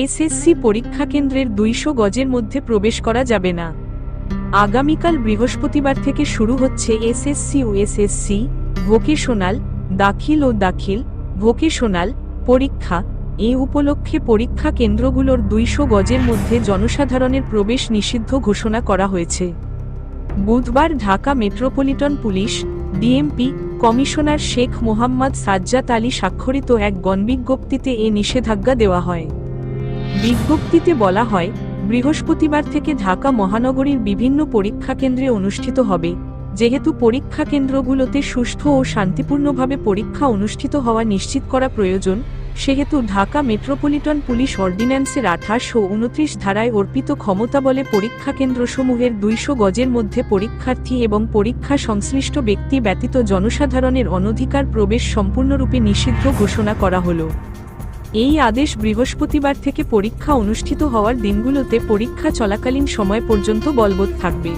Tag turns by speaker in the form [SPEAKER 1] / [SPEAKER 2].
[SPEAKER 1] SSC পরীক্ষা কেন্দ্রের দুইশো গজের মধ্যে প্রবেশ করা যাবে না। আগামীকাল বৃহস্পতিবার থেকে শুরু হচ্ছে এসএসসি ও এসএসসি, ভোকেশনাল, দাখিল ও দাখিল, ভোকেশনাল, পরীক্ষা। এ উপলক্ষে পরীক্ষা কেন্দ্রগুলোর দুইশো গজের মধ্যে জনসাধারণের প্রবেশ নিষিদ্ধ ঘোষণা করা হয়েছে। বুধবার Dhaka metropolitan police, DMP, commissioner Sheikh Mohammad Sajjad Ali স্বাক্ষরিত এক গণবিজ্ঞপ্তিতে এ নিষেধাজ্ঞা দেওয়া হয়। বিজ্ঞপ্তিতে বলা হয়, বৃহস্পতিবার থেকে ঢাকা মহানগরীর বিভিন্ন পরীক্ষা কেন্দ্রে অনুষ্ঠিত হবে, যেহেতু পরীক্ষা কেন্দ্রগুলোতে সুষ্ঠু ও শান্তিপূর্ণভাবে পরীক্ষা অনুষ্ঠিত হওয়া নিশ্চিত করা প্রয়োজন, সেহেতু ঢাকা মেট্রোপলিটন পুলিশ অর্ডিন্যান্সের আঠাশ ও উনত্রিশ ধারায় অর্পিত ক্ষমতা বলে পরীক্ষা কেন্দ্রসমূহের দুইশো গজের মধ্যে পরীক্ষার্থী এবং পরীক্ষা সংশ্লিষ্ট ব্যক্তি ব্যতীত জনসাধারণের অনধিকার প্রবেশ সম্পূর্ণরূপে নিষিদ্ধ ঘোষণা করা হলো। এই আদেশ বৃহস্পতিবার থেকে পরীক্ষা অনুষ্ঠিত হওয়ার দিনগুলোতে পরীক্ষা চলাকালীন সময় পর্যন্ত বলবৎ থাকবে।